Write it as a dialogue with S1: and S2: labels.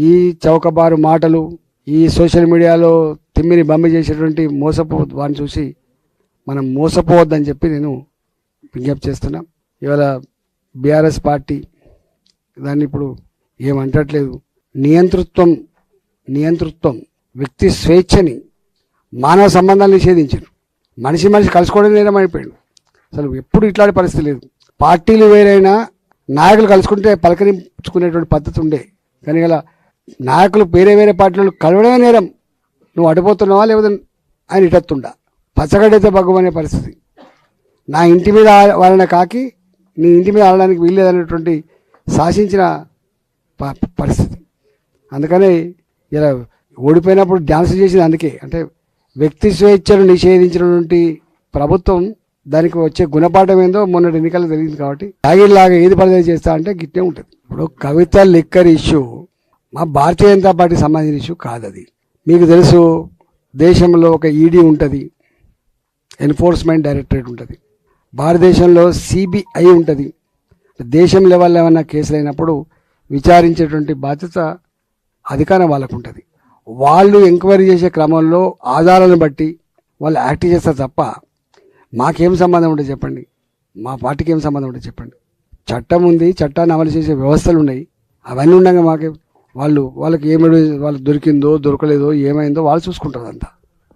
S1: ఈ చౌకబారు మాటలు ఈ సోషల్ మీడియాలో తిమ్మిని బమ్మి చేసేటువంటి మోసపో వాడిని చూసి మనం మోసపోవద్దని చెప్పి నేను విజ్ఞప్తి చేస్తున్నా. ఇవాళ బీఆర్ఎస్ పార్టీ దాన్ని ఇప్పుడు ఏమంటట్లేదు నియంతృత్వం నియంతృత్వం వ్యక్తి స్వేచ్ఛని మానవ సంబంధాలు నిషేధించారు. మనిషి మనిషి కలుసుకోవడం నేరం అయిపోయాడు అసలు ఎప్పుడు ఇట్లాంటి పరిస్థితి లేదు. పార్టీలు వేరైనా నాయకులు కలుసుకుంటే పలకరించుకునేటువంటి పద్ధతి ఉండే. కానీ ఇలా నాయకులు వేరే వేరే పార్టీలు కలవడమే నేరం. నువ్వు అడిపోతున్నావా లేకపోతే ఆయన ఇటత్తుండా? పచ్చగడైతే భగవనే పరిస్థితి. నా ఇంటి మీద వాళ్ళని కాకి నీ ఇంటి మీద ఆడడానికి వీల్లేదనేటువంటి శాసించిన ప- పరిస్థితి. అందుకనే ఇలా ఓడిపోయినప్పుడు డ్యాన్స్ చేసింది అందుకే. అంటే వ్యక్తి స్వేచ్ఛను నిషేధించినటువంటి ప్రభుత్వం దానికి వచ్చే గుణపాఠం ఏందో మొన్నటి ఎన్నికలు తెలియదు కాబట్టి. లాగిలాగా ఏది పడితే చేస్తా అంటే గిట్టే ఉంటుంది. ఇప్పుడు కవిత లిక్కర్ ఇష్యూ. మా భారతీయ జనతా పార్టీకి సంబంధించిన ఇష్యూ కాదు అది మీకు తెలుసు దేశంలో ఒక ఈడీ ఉంటుంది ఎన్ఫోర్స్మెంట్ డైరెక్టరేట్ ఉంటుంది. భారతదేశంలో సిబిఐ ఉంటుంది. దేశం లెవెల్ ఏమైనా కేసులు అయినప్పుడు విచారించేటువంటి బాధ్యత అధికారం వాళ్ళకు ఉంటుంది. వాళ్ళు ఎంక్వైరీ చేసే క్రమంలో ఆధారాలను బట్టి వాళ్ళు యాక్ట్ చేస్తారు తప్ప మాకేం సంబంధం ఉంటుంది చెప్పండి. మా పార్టీకి ఏం సంబంధం ఉంటుంది చెప్పండి. చట్టం ఉంది చట్టాన్ని అమలు చేసే వ్యవస్థలు ఉన్నాయి. అవన్నీ ఉండగా మాకు వాళ్ళు వాళ్ళకి ఏమి వాళ్ళకి దొరికిందో దొరకలేదో ఏమైందో వాళ్ళు చూసుకుంటారు అంతా